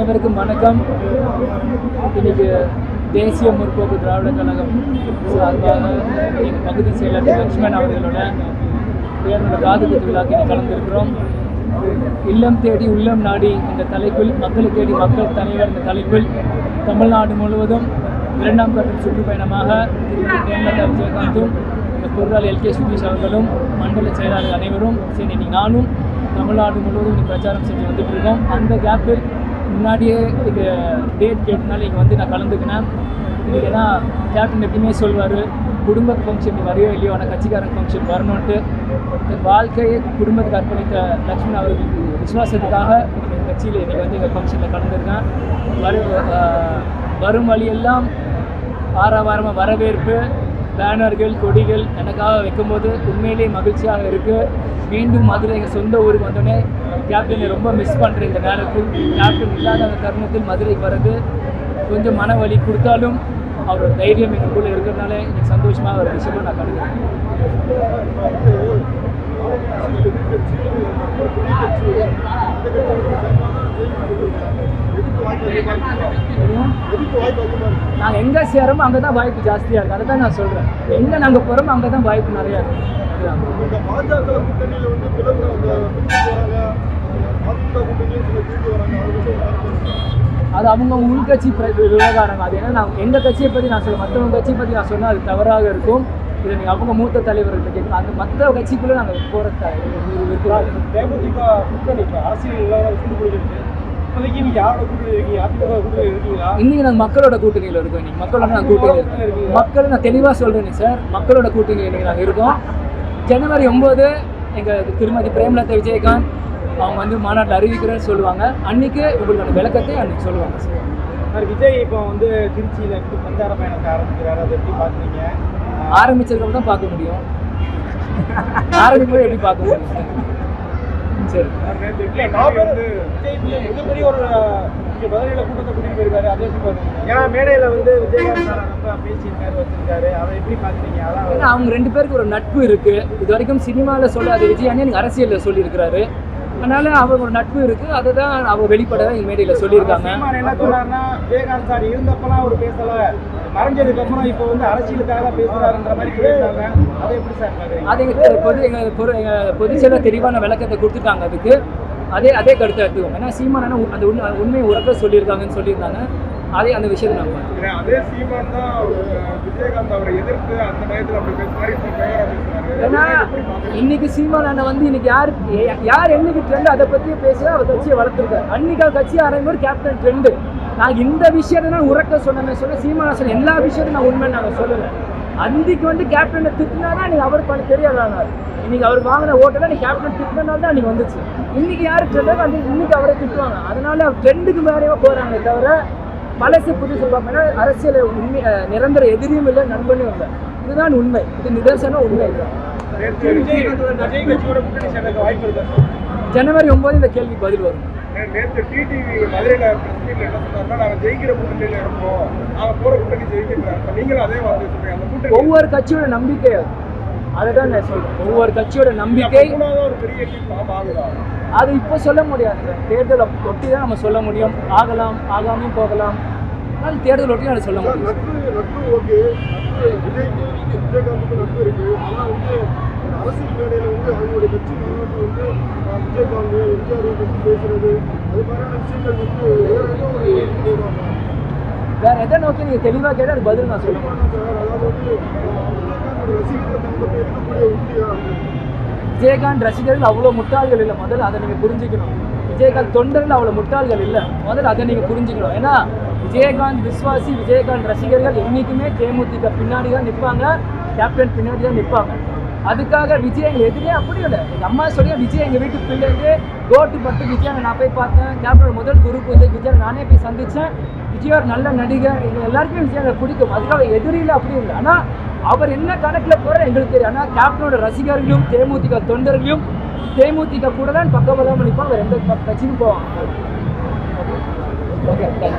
அனைவருக்கும் வணக்கம். இன்னைக்கு தேசிய முற்போக்கு திராவிட கழகம் சார்பாக எங்கள் பகுதி செயலர் லட்சுமண் அவர்களோட பேரோட காது குத்து விழாக்கு இன்னைக்கு இல்லம் தேடி உள்ளம் நாடி இந்த தலைப்பில் மக்களை தேடி மக்கள் தலைவர் இந்த தலைப்பில் தமிழ்நாடு முழுவதும் இரண்டாம் கட்ட சுற்றுப்பயணமாக திருமதி விஜயகாந்தும் இந்த எல்கே சுதீஷ் அவர்களும் மண்டல செயலாளர் அனைவரும் சரி இன்னைக்கு நானும் தமிழ்நாடு முழுவதும் இன்னைக்கு பிரச்சாரம் செஞ்சு வந்துட்டு இருக்கோம். அந்த கேப்பில் முன்னாடியே இது டேட் கேட்டனால இங்கே வந்து நான் கலந்துக்கினேன். ஏன்னா கேப்டன் எப்பயுமே சொல்வார் குடும்ப ஃபங்க்ஷன் வரையோ இல்லையோ ஆனால் கட்சிக்காரன் ஃபங்க்ஷன் வரணுன்ட்டு வாழ்க்கையை குடும்பத்துக்கு அர்ப்பணித்த லக்ஷ்மண் அவர்களுக்கு விசுவாசத்துக்காக எங்கள் கட்சியில் இன்றைக்கி வந்து எங்கள் ஃபங்க்ஷனில் கலந்துருக்கேன். வரும் வரும் வழியெல்லாம் ஆரவாரமாக வரவேற்பு பேனர்கள் கொடிகள் எனக்காக வைக்கும்போது உண்மையிலேயே மகிழ்ச்சியாக இருக்குது மீண்டும் மதுரை எங்கள் சொந்த ஊருக்கு வந்தோடனே கேப்டனை ரொம்ப மிஸ் பண்ணுற இந்த நேரத்தில். கேப்டன் இல்லாத அந்த தருணத்தில் மதுரைக்கு வர்றது கொஞ்சம் மன வலி கொடுத்தாலும் அவரோட தைரியம் எங்களுக்குள்ளே இருக்கிறதுனால எனக்கு சந்தோஷமாக ஒரு விஷயமும் நான் கருதுறேன். நாங்கள் எங்கே சேரமோ அங்கே தான் வாய்ப்பு ஜாஸ்தியாக இருக்குது அதை தான் நான் சொல்கிறேன் எங்கே நாங்கள் போகிறோமோ அங்கே தான் வாய்ப்பு நிறையா இருக்குது பாஜக கூட்டணியில் வந்து அதை அவங்க உள்கட்சி விவகாரம் அது ஏன்னா நான் எங்கள் கட்சியை பற்றி நான் சொல்ல மற்றவங்க கட்சியை பற்றி நான் சொன்னால் அது தவறாக இருக்கும். இதை நீங்கள் அவங்க மூத்த தலைவர்கள்ட்ட கேட்கணும். அந்த மற்ற கட்சிக்குள்ளே நாங்கள் போகிறத தேமுதிக கூட்டணி இப்ப அரசியல் இப்போதைக்கு நீங்க யாரோட கூட்டணி இருக்கீங்க? அதிமுக கூட்டணி இருக்கீங்களா? இன்னைக்கு நாங்கள் மக்களோட கூட்டணியில் இருக்கோம் இன்னைக்கு. மக்களோட நான் கூட்டணியில் இருக்கோம். மக்கள் நான் தெளிவாக சொல்கிறேன் சார். மக்களோட கூட்டணியில் இன்னைக்கு நாங்கள் இருக்கோம். ஜனவரி ஒம்பது எங்கள் திருமதி பிரேமலதா விஜயகாந்த் அவங்க வந்து மாநாட்டில் அறிவிக்கிறேன்னு சொல்லுவாங்க. அன்னைக்கு உங்களுக்கான விளக்கத்தை அன்னைக்கு சொல்லுவாங்க. சார் விஜய் இப்போ வந்து திருச்சியில எப்படி பிரச்சார பயணத்தை ஆரம்பிக்கிறாரு. அதை எப்படி பாக்குறீங்க ஆரம்பிச்சதுக்கு தான் பார்க்க முடியும். ஆரம்பிக்கும் எப்படி பார்க்க முடியும்? சரி. மிகப்பெரிய ஒரு பதில கூட்டத்தை கூட்டிட்டு போயிருக்காரு. அதை எப்படி பாக்குறீங்க ஏன்னா மேடையில வந்து விஜயகாந்த் சார் ரொம்ப பேசியிருக்காரு வச்சிருக்காரு. அதை எப்படி பாக்குறீங்க அதான் அவங்க ரெண்டு பேருக்கு ஒரு நட்பு இருக்கு. இது வரைக்கும் சினிமாவில் சொல்லாத விஜய் அண்ணன் எனக்கு அரசியலில் சொல்லியிருக்கிறாரு. அதனால அவங்க ஒரு நட்பு இருக்கு. அதை தான் அவங்க வெளிப்பட மேடையில் சொல்லியிருக்காங்க. என்ன சொன்னாருன்னா விவேகானந்த் சார் இருந்தப்பெல்லாம் அவர் பேசல. மறைஞ்சதுக்கு அப்புறம் இப்போ வந்து அரசியலுக்காக தான் பேசுறாருன்ற மாதிரி பேசுறாங்க அதை எப்படி சார் அது பொது எங்கள் பொது எங்கள் பொதுச்செயலர் தெளிவான விளக்கத்தை கொடுத்துட்டாங்க அதுக்கு. அதே அதே கருத்தை எடுத்துக்கோங்க. ஏன்னா சீமான் அந்த உண்மை உறக்க சொல்லியிருக்காங்கன்னு சொல்லியிருந்தாங்க. அதே அந்த விஷயத்தை நான் பார்த்தேன் அதே சீமான் தான் விஜயகாந்த் அவரை எதிர்த்து அந்த நேரத்தில் அப்படி ஏன்னா இன்னைக்கு சீமான் அண்ணன் வந்து இன்னைக்கு யார் யார் என்னைக்கு ட்ரெண்ட் அதை பற்றி பேசி அவர் கட்சியை வளர்த்துருக்காரு. அன்னைக்கு அவர் கட்சி ஆரம்பிக்கும் கேப்டன் ட்ரெண்டு நான் இந்த விஷயத்தை நான் உறக்க சொன்னமே சொல்ல சீமான் சொன்ன எல்லா விஷயத்தையும் நான் உண்மை நாங்கள் சொல்லலை. அன்னைக்கு வந்து கேப்டனை திட்டினா தான் நீங்க அவருக்கு பண்ண தெரியாதானார் இன்னைக்கு அவர் வாங்கின ஓட்டெல்லாம் நீ கேப்டன் திட்டினால தான் அன்னைக்கு வந்துச்சு. இன்னைக்கு யார் ட்ரெண்டோ அந்த இன்னைக்கு அவரை திட்டுவாங்க. அதனால அவர் ட்ரெண்டுக்கு மேலேயே போறாங்களே தவிர பழசு புதுசு பார்ப்பேன்னா அரசியல் உண்மை நிரந்தர எதிரியும் இல்லை நண்பனும் இல்லை. இதுதான் உண்மை. இது நிதர்சனம் உண்மை. வாய்ப்பு ஜனவரி ஒன்பது இந்த கேள்விக்கு பதில் வரும். நேற்று டிடிவி மதுரையில் என்ன சொன்னார்னா நாங்கள் ஜெயிக்கிற கூட்டணியில் நாங்கள் போகிற கூட்டணி ஜெயிக்கிறாங்க நீங்களும் அதே வார்த்தை சொல்றீங்க அந்த கூட்டணி ஒவ்வொரு கட்சியோட நம்பிக்கை அது. அதை தான் நான் சொல்றேன். ஒவ்வொரு கட்சியோட நம்பிக்கை அது இப்போ சொல்ல முடியாது. தேர்தலை ஒட்டி தான் நம்ம சொல்ல முடியும். ஆகலாம் ஆகாமையும் போகலாம். ஆனால் தேர்தல் ஒட்டி அதை சொல்ல முடியும். அரசியல் மேடையில் வந்து அவங்களுடைய கட்சி மாநாட்டு வந்து விஜயகாந்த் எம்ஜிஆர் பற்றி பேசுறது அது மாதிரியான விஷயங்கள் வந்து வேற எதை நோக்கி நீங்கள் தெளிவாக கேட்டால் அது பதில் நான் சொல்ல ரசிகர்கள் விஜயகாந்த் ரசிகர்கள் அவ்வளோ முட்டாள்கள் இல்லை. முதல்ல அதை நீங்கள் புரிஞ்சுக்கணும். விஜயகாந்த் தொண்டர்கள் அவ்வளோ முட்டாள்கள் இல்லை. முதல்ல அதை நீங்கள் புரிஞ்சுக்கணும். ஏன்னா விஜயகாந்த் விஸ்வாசி விஜயகாந்த் ரசிகர்கள் என்றைக்குமே தேமுதிக பின்னாடி தான் நிற்பாங்க. கேப்டன் பின்னாடி தான் நிற்பாங்க. அதுக்காக விஜய் எங்கள் எதிரே அப்படி இல்லை. எங்கள் அம்மா சொல்லியா விஜய் எங்கள் வீட்டு பிள்ளைங்க கோட்டு பட்டு விஜய் நான் போய் பார்த்தேன். கேப்டன் முதல் குரு பூஜை விஜய் நானே போய் சந்தித்தேன் விஜய் ஒரு நல்ல நடிகர். எங்கள் எல்லாருக்குமே விஜய் எனக்கு பிடிக்கும். அதுக்காக எதிரியில் அப்படி இல்லை. ஆனால் அவர் என்ன கணக்கில் போகிற எங்களுக்கு தெரியும். ஆனால் கேப்டனோட ரசிகர்களையும் தேமுதிக தொண்டர்களும் தேமுதிக கூட தான் பக்கபலமாக நிற்பாங்க எந்த கட்சிக்கும் போவாங்க. ஓகே